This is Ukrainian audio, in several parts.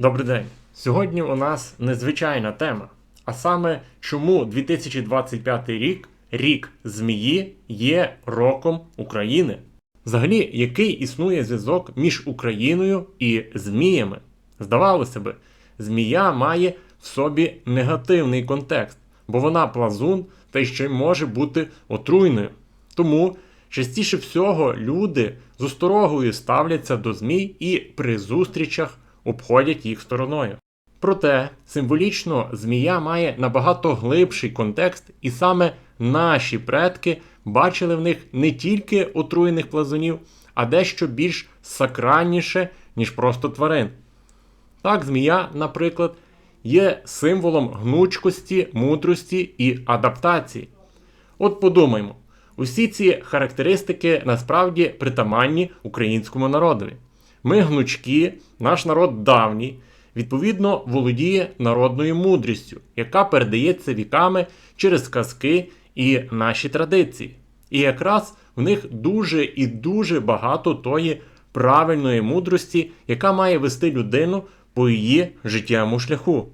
Добрий день. Сьогодні у нас незвичайна тема. А саме, чому 2025 рік, рік змії, є роком України? Взагалі, який існує зв'язок між Україною і зміями? Здавалося би, змія має в собі негативний контекст, бо вона плазун та ще й може бути отруйною. Тому частіше всього люди з осторогою ставляться до змій і при зустрічах обходять їх стороною. Проте символічно змія має набагато глибший контекст, і саме наші предки бачили в них не тільки отруєних плазунів, а дещо більш сакральніше, ніж просто тварин. Так, змія, наприклад, є символом гнучкості, мудрості і адаптації. От подумаймо, усі ці характеристики насправді притаманні українському народові. Ми гнучкі, наш народ давній, відповідно, володіє народною мудрістю, яка передається віками через казки і наші традиції. І якраз в них дуже і дуже багато тої правильної мудрості, яка має вести людину по її життєвому шляху.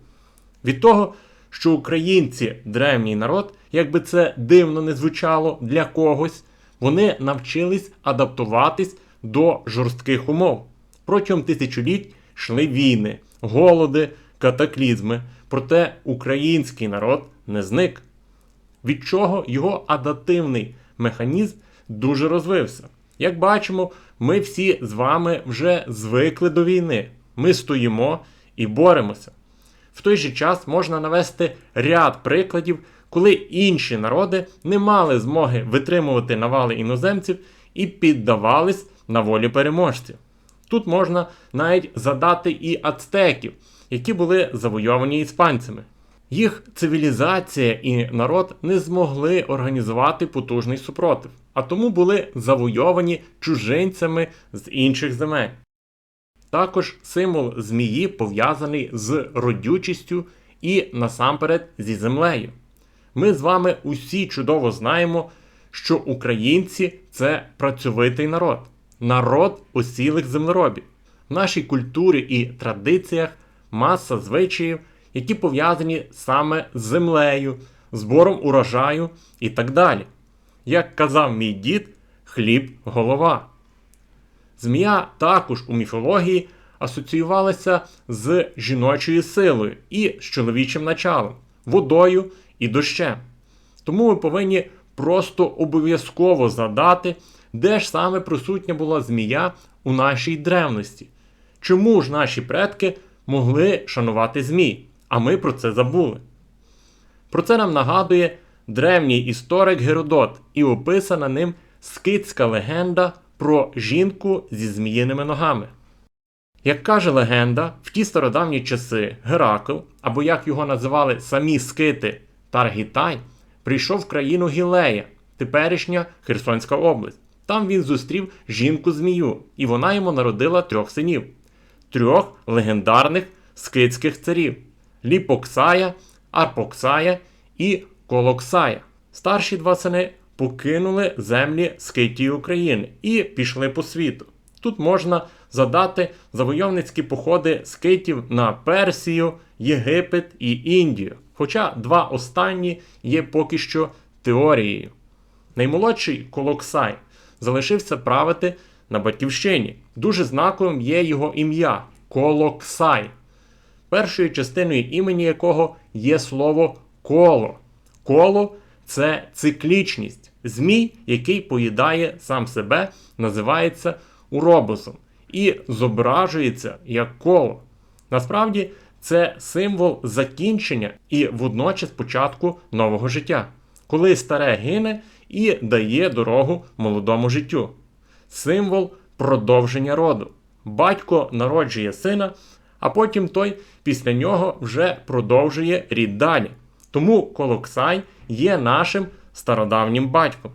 Від того, що українці древній народ, як би це дивно не звучало для когось, вони навчились адаптуватись до жорстких умов. Протягом тисячоліть йшли війни, голоди, катаклізми. Проте український народ не зник. Від чого його адаптивний механізм дуже розвився. Як бачимо, ми всі з вами вже звикли до війни. Ми стоїмо і боремося. В той же час можна навести ряд прикладів, коли інші народи не мали змоги витримувати навали іноземців і піддавались на волі переможців. Тут можна навіть задати і ацтеків, які були завойовані іспанцями. Їх цивілізація і народ не змогли організувати потужний супротив, а тому були завойовані чужинцями з інших земель. Також символ змії пов'язаний з родючістю і насамперед зі землею. Ми з вами усі чудово знаємо, що українці це працьовитий народ, народ осілих землеробів. В нашій культурі і традиціях маса звичаїв, які пов'язані саме з землею, збором урожаю і так далі. Як казав мій дід, хліб голова. Змія також у міфології асоціювалася з жіночою силою і з чоловічим началом, водою і дощем. Тому ми повинні просто обов'язково задати, де ж саме присутня була змія у нашій древності. Чому ж наші предки могли шанувати змій, а ми про це забули? Про це нам нагадує древній історик Геродот і описана ним скитська легенда про жінку зі зміїними ногами. Як каже легенда, в ті стародавні часи Геракл, або як його називали самі скити Таргітай, прийшов в країну Гілея, теперішня Херсонська область. Там він зустрів жінку змію, і вона йому народила трьох синів, трьох легендарних скитських царів Ліпоксая, Арпоксая і Колоксая. Старші два сини покинули землі Скитії України і пішли по світу. Тут можна задати завойовницькі походи скитів на Персію, Єгипет і Індію. Хоча два останні є поки що теорією. Наймолодший Колоксай залишився правити на батьківщині. Дуже знаковим є його ім'я Колоксай, першою частиною імені якого є слово коло. Коло це циклічність. Змій, який поїдає сам себе, називається уробусом і зображується як коло. Насправді, це символ закінчення і водночас початку нового життя, коли старе гине і дає дорогу молодому життю. Символ продовження роду. Батько народжує сина, а потім той після нього вже продовжує рід далі. Тому Колоксай є нашим стародавнім батьком.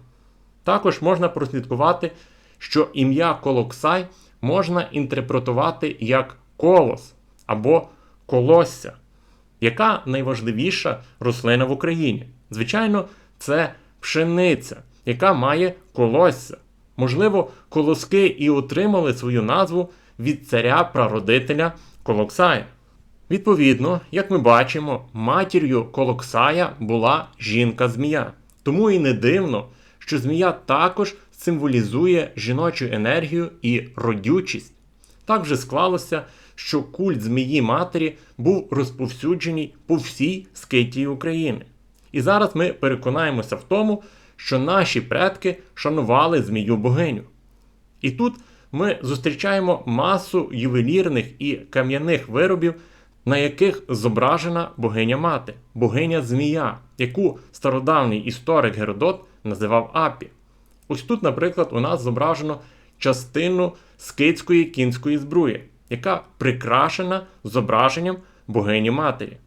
Також можна прослідкувати, що ім'я Колоксай можна інтерпретувати як колос або колосся. Яка найважливіша рослина в Україні? Звичайно, це пшениця, яка має колосся. Можливо, колоски і отримали свою назву від царя прародителя Колоксая. Відповідно, як ми бачимо, матір'ю Колоксая була жінка-змія. Тому і не дивно, що змія також символізує жіночу енергію і родючість. Так вже склалося, що культ змії матері був розповсюджений по всій скитії України. І зараз ми переконаємося в тому, що наші предки шанували змію богиню. І тут ми зустрічаємо масу ювелірних і кам'яних виробів, на яких зображена богиня мати, богиня змія, яку стародавній історик Геродот називав Апі. Ось тут, наприклад, у нас зображено частину скитської кінської збруї, яка прикрашена зображенням богині матері.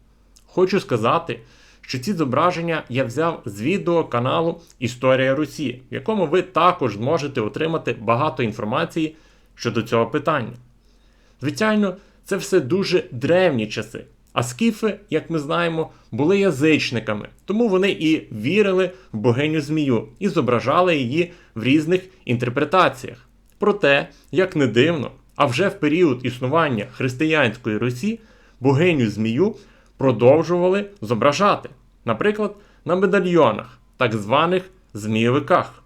Хочу сказати, що ці зображення я взяв з відео каналу Історія Русі, в якому ви також зможете отримати багато інформації щодо цього питання. Звичайно, це все дуже древні часи. А скіфи, як ми знаємо, були язичниками, тому вони і вірили в богиню змію і зображали її в різних інтерпретаціях. Проте, як не дивно, а вже в період існування християнської Русі богиню змію продовжували зображати, наприклад, на медальйонах, так званих змійовиках.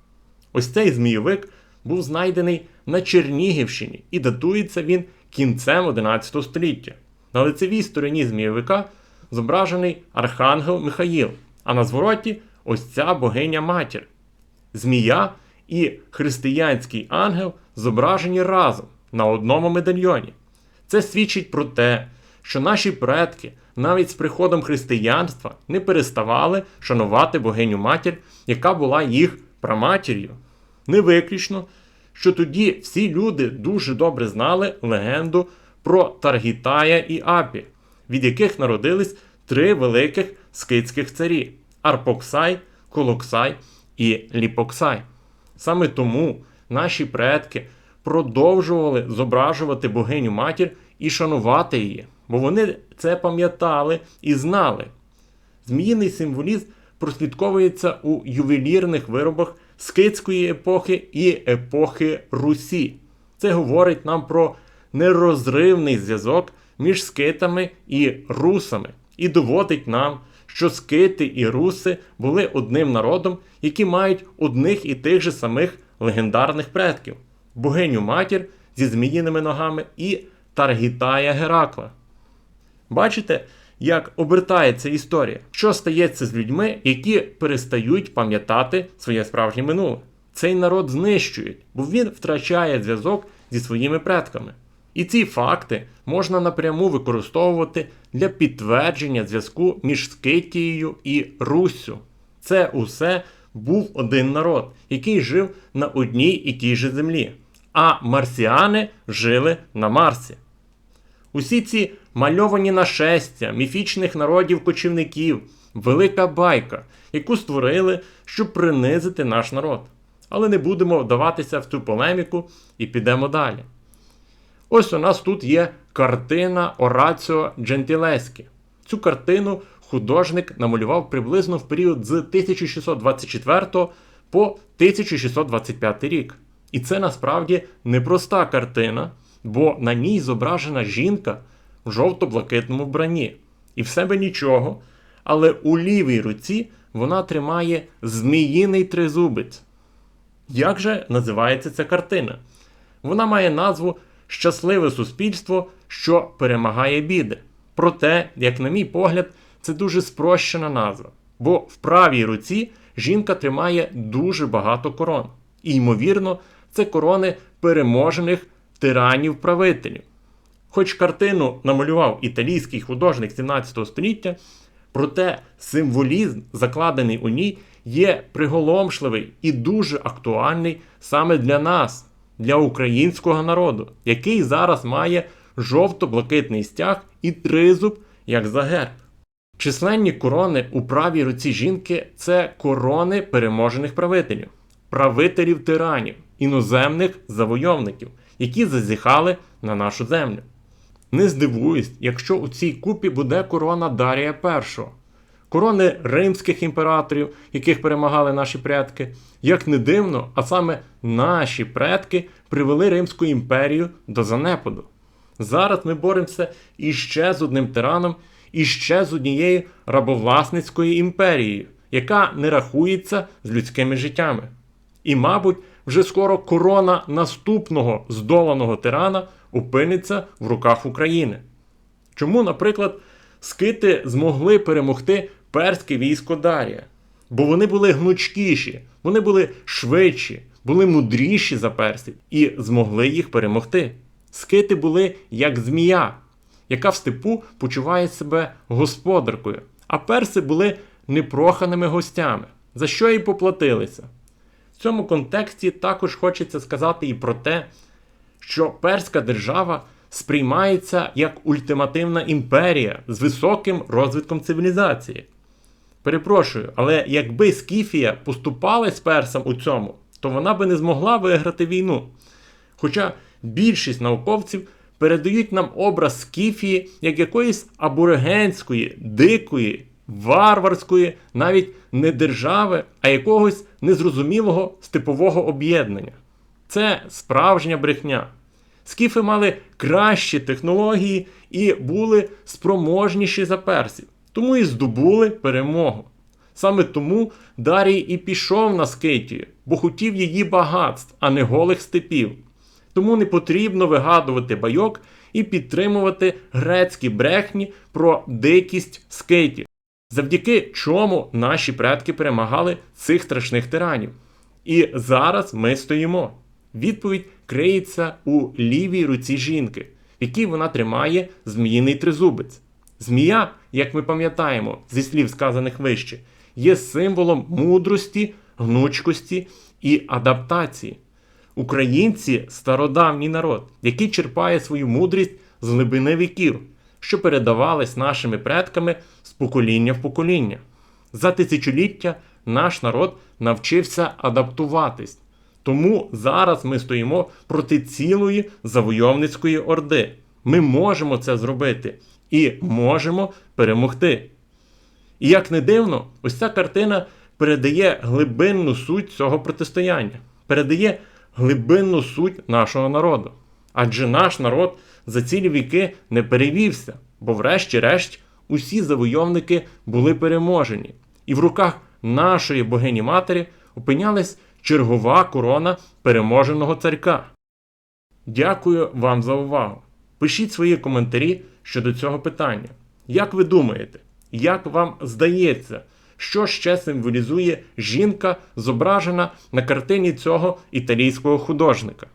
Ось цей змійовик був знайдений на Чернігівщині і датується він кінцем 11 століття. На лицевій стороні змійовика зображений Архангел Михаїл, а на звороті ось ця богиня матір. Змія і християнський ангел зображені разом на одному медальйоні. Це свідчить про те, що наші предки навіть з приходом християнства не переставали шанувати богиню матір, яка була їх праматір'ю. Не виключно, що тоді всі люди дуже добре знали легенду про Таргітая і Апі, від яких народились три великих скитських царі Арпоксай, Колоксай і Ліпоксай. Саме тому наші предки продовжували зображувати богиню матір і шанувати її, бо вони це пам'ятали і знали. Зміїний символізм прослідковується у ювелірних виробах скитської епохи і епохи Русі. Це говорить нам про нерозривний зв'язок між скитами і русами, і доводить нам, що скити і руси були одним народом, які мають одних і тих же самих легендарних предків богиню матір зі зміїними ногами і Таргітая Геракла. Бачите, як обертається історія, що стається з людьми, які перестають пам'ятати своє справжнє минуле. Цей народ знищують, бо він втрачає зв'язок зі своїми предками. І ці факти можна напряму використовувати для підтвердження зв'язку між Скитією і Руссю. Це усе був один народ, який жив на одній і тій же землі. А марсіани жили на Марсі. Усі ці мальовані нашестя міфічних народів-кочівників, велика байка, яку створили, щоб принизити наш народ. Але не будемо вдаватися в цю полеміку і підемо далі. Ось у нас тут є картина Ораціо Джентілескі. Цю картину художник намалював приблизно в період з 1624 по 1625 рік. І це насправді непроста картина, бо на ній зображена жінка жовто-блакитному вбранні. І в себе нічого, але у лівій руці вона тримає зміїний тризубець. Як же називається ця картина? Вона має назву Щасливе суспільство, що перемагає біди. Проте, як на мій погляд, це дуже спрощена назва. Бо в правій руці жінка тримає дуже багато корон. І, ймовірно, це корони переможених тиранів-правителів. Хоч картину намалював італійський художник 17 століття, проте символізм, закладений у ній, є приголомшливий і дуже актуальний саме для нас, для українського народу, який зараз має жовто-блакитний стяг і тризуб, як за герб. Численні корони у правій руці жінки це корони переможених правителів, правителів тиранів, іноземних завойовників, які зазіхали на нашу землю. Не здивуюсь, якщо у цій купі буде корона Дарія І, корони римських імператорів, яких перемагали наші предки. Як не дивно, а саме наші предки привели Римську імперію до занепаду. Зараз ми боремося іще з одним тираном, іще з однією рабовласницькою імперією, яка не рахується з людськими життями. І, мабуть, вже скоро корона наступного здоланого тирана опиниться в руках України. Чому, наприклад, скити змогли перемогти перське військо Дарія? Бо вони були гнучкіші, вони були швидші, були мудріші за персів і змогли їх перемогти. Скити були як змія, яка в степу почуває себе господаркою, а перси були непроханими гостями, за що і поплатилися. В цьому контексті також хочеться сказати і про те, що перська держава сприймається як ультимативна імперія з високим розвитком цивілізації. Перепрошую, але якби Скіфія поступалась персам у цьому, то вона би не змогла виграти війну. Хоча більшість науковців передають нам образ Скіфії як якоїсь аборигенської, дикої, варварської, навіть не держави, а якогось незрозумілого степового об'єднання. Це справжня брехня. Скіфи мали кращі технології і були спроможніші за персів, тому і здобули перемогу. Саме тому Дарій і пішов на Скитію, бо хотів її багатств, а не голих степів. Тому не потрібно вигадувати байок і підтримувати грецькі брехні про дикість скейтів, завдяки чому наші предки перемагали цих страшних тиранів. І зараз ми стоїмо. Відповідь криється у лівій руці жінки, в якій вона тримає зміїний тризубець. Змія, як ми пам'ятаємо зі слів сказаних вище, є символом мудрості, гнучкості і адаптації. Українці стародавній народ, який черпає свою мудрість з глибини віків, що передавались нашими предками з покоління в покоління. За тисячоліття наш народ навчився адаптуватись. Тому зараз ми стоїмо проти цілої завойовницької орди. Ми можемо це зробити і можемо перемогти. І як не дивно, ось ця картина передає глибинну суть цього протистояння, передає глибинну суть нашого народу. Адже наш народ за цілі віки не перевівся, бо, врешті-решт, усі завойовники були переможені, і в руках нашої богині матері опинялась чергова корона переможеного царька. Дякую вам за увагу. Пишіть свої коментарі щодо цього питання. Як ви думаєте, як вам здається, що ще символізує жінка, зображена на картині цього італійського художника?